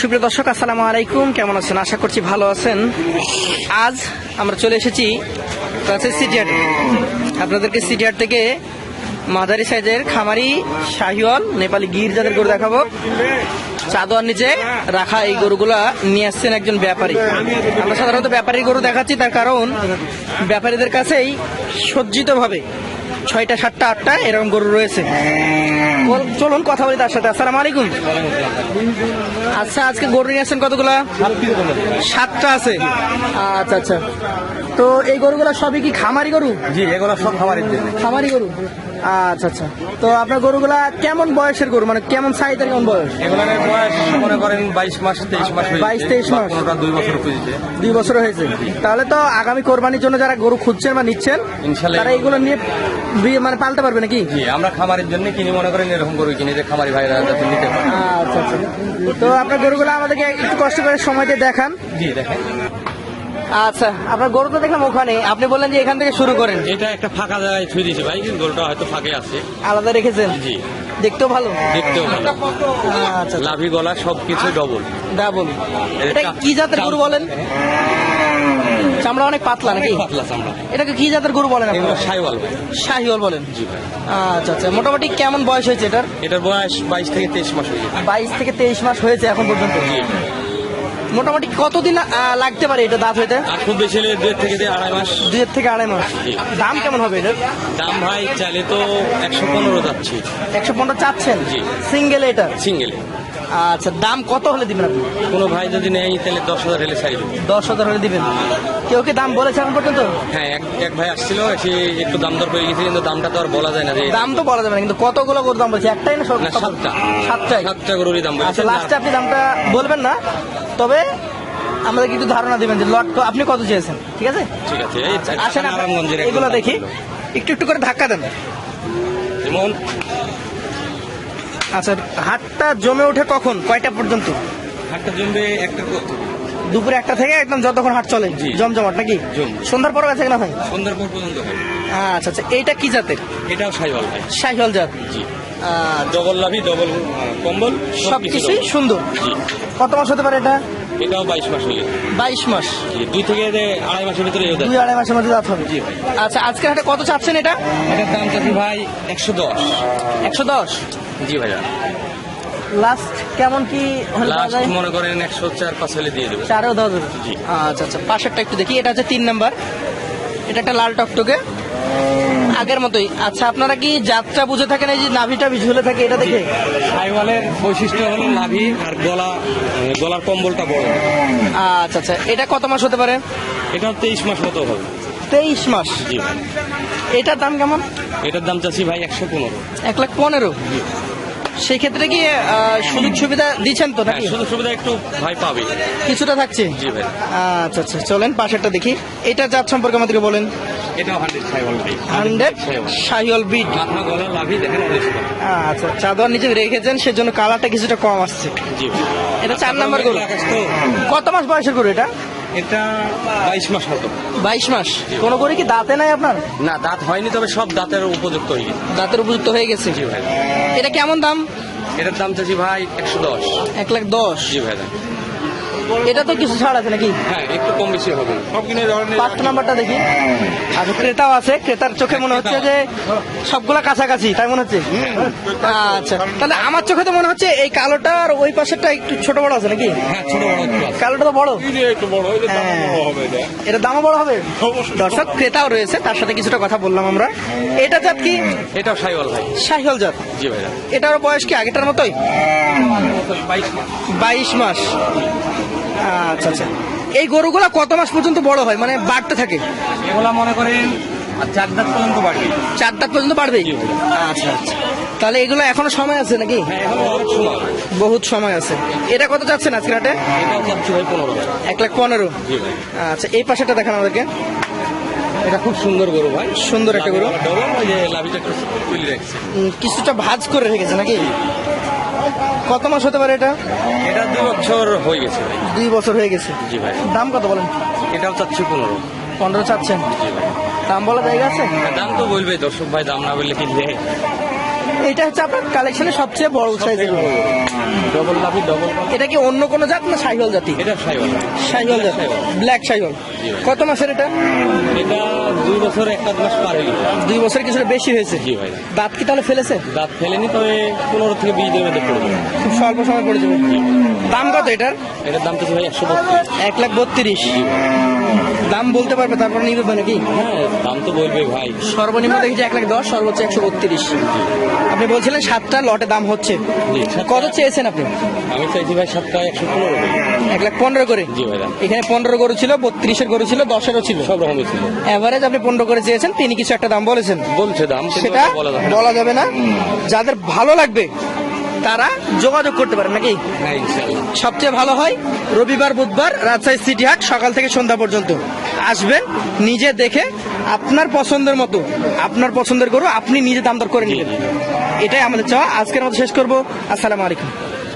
সুপ্রিয় দর্শক, আসসালামু আলাইকুম। কেমন আছেন? আশা করছি ভালো আছেন। আজ আমরা চলে এসেছি সিটিহাট আপনাদেরকে সিটিহাট থেকে মাঝারি সাইজের খামারি শাহিওয়াল নেপালি গির যাদের গরু দেখাবো। চাদর নিচে রাখা এই গরুগুলা নিয়ে আসছেন একজন ব্যাপারী। আমরা সাধারণত ব্যাপারী গরু দেখাচ্ছি, তার কারণ ব্যাপারীদের কাছেই সজ্জিত ভাবে ছয়টা সাতটা আটটা এরকম গরু রয়েছে। চলুন কথা বলি তার সাথে। আসসালাম আলাইকুম। আচ্ছা আজকে গরু নিয়ে আসছেন কতগুলা? সাতটা আছে। আচ্ছা আচ্ছা। তো এই গরুগুলো সবই কি খামারি গরু? জি এগুলো সব খামারি খামারি গরু? আচ্ছা আচ্ছা। তো আপনার গরুগুলা কেমন বয়সের গরু? মানে কেমন সাইজের কেমন বয়স? এগুলোর বয়স মনে করেন বাইশ মাস তেইশ মাস হয়েছে। 22, 23 মাস। কোনোটা দুই বছর খুঁজেছে দুই বছর হয়েছে। তাহলে তো আগামী কোরবানির জন্য যারা গরু খুঁজছেন বা নিচ্ছেন। তারা এগুলো নিয়ে মানে পাল্টে পারবে নাকি? জি আমরা খামারের জন্য কিনি মনে করেন এরকম গরু কিনি যে খামারি ভাইরা যাতে নিতে পারে। আচ্ছা আচ্ছা। তো আপনার গরুগুলো আমাদেরকে একটু কষ্ট করে সময় দিয়ে দেখান। জি দেখেন। আচ্ছা আপনার গরু তো দেখলাম ওখানে। আপনি বললেন যে এখান থেকে শুরু করেন। এটা একটা ফাঁকা জায়গায় ছুঁয়ে দিয়েছে ভাই কিন্তু গরুটা হয়তো ফাঁকে আছে। আলাদা রেখেছেন? জি। দেখতেও ভালো? দেখতেও ভালো। আচ্ছা লাভি গলা সব কিছু ডবল ডাবল এটা কি জাতের গরু বলেন? চামড়া অনেক পাতলা নাকি? পাতলা চামড়া। এটাকে কি জাতের গরু বলেন আপনারা? সাইওয়াল শাহিওয়াল বলেন। জি ভাই। আচ্ছা আচ্ছা। মোটামুটি কেমন বয়স হয়েছে এটার? এটার বয়স বাইশ থেকে তেইশ মাস হয়ে গেছে। বাইশ থেকে তেইশ মাস হয়েছে এখন পর্যন্ত। জি। মোটামুটি কতদিন আহ, লাগতে পারে এটা দাঁত হইতে? আর খুব বেশি হলে দুই থেকে আড়াই মাস। দুই থেকে আড়াই মাস। দাম কেমন হবে এটার? দাম ভাই চাইলে তো একশো পনেরো যাচ্ছি। একশো পনেরো চাচ্ছেন। সিঙ্গেল এটা? সিঙ্গেলে। আচ্ছা দাম কত হলে দিবেন আপনি? কোনো ভাই যদি নেয় তাহলে দশ হাজার হলে ছাড়ি দশ হাজার হলে দিবেন? কেউ কি দাম বলেছে এখন পর্যন্ত? হ্যাঁ এক এক ভাই আসছিল সে একটু দাম দর করে গেছে কিন্তু দামটা তো আর বলা যায় না যে দাম তো বলা যাবে না কিন্তু কতগুলো গরুর দাম বলছে? একটাই না সাতটা। সাতটাই? সাতটা গরুরই দাম আচ্ছা বলছে লাস্টে আপনি দামটা বলবেন না তবে আমাদেরকে কিন্তু ধারণা দিবেন যে লট আপনি কত চেয়েছেন ঠিক আছে? ঠিক আছে আসেন এগুলো দেখি একটু একটু করে ধাক্কা দেন। যেমন আচ্ছা হাটটা জমে ওঠে কখন? কয়টা পর্যন্ত? হাটটা জমবে একটা দুপুরে একটা থেকে একদম যতক্ষণ হাট চলে। জমজমাট নাকি। সন্ধ্যার পর আছে না ভাই সন্ধ্যার পর পর্যন্ত হয়। আচ্ছা আচ্ছা এইটা কি জাতের? এটাও সাইওয়াল ভাই। শাহিওয়াল জাত। জি। ডবল লাভি ডবল কম্বল সব কিছুই সুন্দর। জি। কত মাস হতে পারে এটা? এটাও বাইশ মাস হয়ে বাইশ মাস। দুই থেকে আড়াই মাসের ভিতরে দুই আড়াই মাসের মধ্যে দাঁত হবে। জি আচ্ছা আজকের হাটে কত চাচ্ছেন এটা? এটার দাম চাচ্ছি ভাই একশো দশ। একশো দশ। জি ভাইয়া। লাস্ট কেমন কি হলে লাস্ট? মনে করেন একশো চার পাঁচ হলে দিয়ে দেবো। চারেও দেওয়া যাবে? জি। আচ্ছা আচ্ছা পাশেরটা একটু দেখি এটা হচ্ছে তিন নাম্বার। এটা একটা লাল টকটকে। আগের মতোই। আচ্ছা আপনারা কি যাত্রা বুঝে থাকেন এই যে নাভিটা ঝুলে থাকে এটা দেখে? সাইওয়ালের বৈশিষ্ট্য হলো নাভি আর গলা গলার কম্বলটা বড়। আচ্ছা আচ্ছা এটা কত মাস হতে পারে? এটা তেইশ মাস মতো হবে। তেইশ মাস? জি। এটার দাম কেমন? এটার দাম চাচ্ছি ভাই একশো পনেরো। এক লাখ পনেরো। সেই ক্ষেত্রে কি সুযোগ সুবিধা দিচ্ছেন তো হ্যাঁ নাকি সুযোগ সুবিধা একটু ভাই পাবে। কিছুটা থাকছে? জি ভাই। আচ্ছা আচ্ছা চলেন পাশেরটা দেখি। এটা জাত সম্পর্কে আমাদেরকে বলেন। এটাও হান্ড্রেড সাইওয়াল ভাই হান্ড্রেড শাহিওল বিট। মাথা গলা লাভি দেখেন আচ্ছা চাদর নিচে রেখেছেন সেজন্য কালারটা কিছুটা কম আসছে। জি এটা চার নাম্বার গরু। কত মাস বয়সের গরু এটা? এটা বাইশ মাস মতো বাইশ মাস। কোনো করে কি দাঁতে নাই আপনার? না দাঁত হয়নি তবে সব দাঁতের উপযুক্ত হয়ে গেছে দাঁতের উপযুক্ত হয়ে গেছে। জি ভাই। এটা কেমন দাম? এটার দাম চাচ্ছি ভাই একশো দশ। এক লাখ দশ। জি ভাই। এটা তো কিছু ছাড় আছে নাকি? হ্যাঁ একটু কম বেশি হবে। নাম্বারটা দেখি। আর ক্রেতাও আছে। ক্রেতার চোখে মনে হচ্ছে যে সবগুলা কাছাকাছি তাই মনে হচ্ছে? আচ্ছা তাহলে আমার চোখে তো মনে হচ্ছে এই কালোটা আর ওই পাশেরটা একটু ছোট বড় আছে নাকি? হ্যাঁ ছোট বড় কালোটা তো বড়। একটু হ্যাঁ। এটা। দামও বড় হবে? দর্শক ক্রেতাও রয়েছে তার সাথে কিছুটা কথা বললাম আমরা। এটা জাত কি? এটাও সাইওয়াল ভাই। শাহিওল জাত? জি ভাই এটার বয়স কি আগেটার মতোই? বাইশ মাস। আচ্ছা আচ্ছা। এই গরুগুলা কত মাস পর্যন্ত বড় হয়? মানে বাড়তে থাকে? এগুলা মনে করেন চার দাঁত পর্যন্ত বাড়বে। চার দাঁত পর্যন্ত বাড়বে। আচ্ছা আচ্ছা। তাহলে এগুলো এখনও সময় আছে নাকি? হ্যাঁ এখন বহুত সময়। আছে। এটা কত যাচ্ছেন আজকে এক লাখ পনেরো। আচ্ছা এই পাশেটা দেখান আমাদেরকে। এটা খুব সুন্দর গরু ভাই। সুন্দর একটা গরু। কিছুটা ভাজ করে রেখেছে নাকি? কত মাস হতে পারে এটা? এটা দুই বছর হয়ে গেছে। দুই বছর হয়ে গেছে। জি ভাই। দাম কত বলেন? এটাও চাচ্ছি পনেরো। পনেরো চাচ্ছেন। জি ভাই। দাম বলা জায়গা আছে? দাম তো বলবে দর্শক ভাই দাম না বললে কিনবে এটা হচ্ছে আপনার কালেকশনের সবচেয়ে বড় সাইজের। ডবল লাভি ডবল এটা কি অন্য কোনো জাত না সাইহল জাতি? এটা সাইহল জাত। ব্ল্যাক সাইহল কত মাসের এটা? এটা দুই বছর একটা মাস পার হয়ে দুই বছর কিছুটা বেশি হয়েছে। জি ভাই। দাঁত কি তাহলে ফেলেছে? দাঁত ফেলেনি তবে পনেরো থেকে বিশ দিনের মধ্যে পড়বে খুব স্বল্প সময় পড়ে যাবে। দাম কত এটার? এটার দাম তো ভাই একশো বত্রিশ। এক লাখ বত্রিশ। দাম বলতে পারবে তারপর নিবে নাকি? হ্যাঁ দাম তো বলবে ভাই। সর্বনিম্ন দেখেছি এক লাখ দশ সর্বোচ্চ একশো বত্রিশ। আপনি বলছিলেন সাতটা লটে দাম হচ্ছে। কত চেয়েছেন আপনি? আমি চাইছি ভাই সাতটা একশো পনেরো এক লাখ পনেরো করে? জি ভাইরা। এখানে পনেরো গরু ছিল বত্রিশের গরু ছিল দশেরও ছিল। সব রকমই ছিল। এভারেজ আপনি পনেরো করে চেয়েছেন তিনি কিছু একটা দাম বলেছেন। বলছে দাম সেটা। বলা যাবে না। যাদের ভালো লাগবে তারা যোগাযোগ করতে পারেন নাকি? হ্যাঁ সবচেয়ে ভালো হয় রবিবার বুধবার রাজশাহী সিটি হাট সকাল থেকে সন্ধ্যা পর্যন্ত। আসবেন নিজে দেখে আপনার পছন্দের মতো আপনার পছন্দের গরু আপনি নিজে দাম দর করে নেবেন এটাই আমাদের চাওয়া। আজকের মতো শেষ করব। আসসালামু আলাইকুম।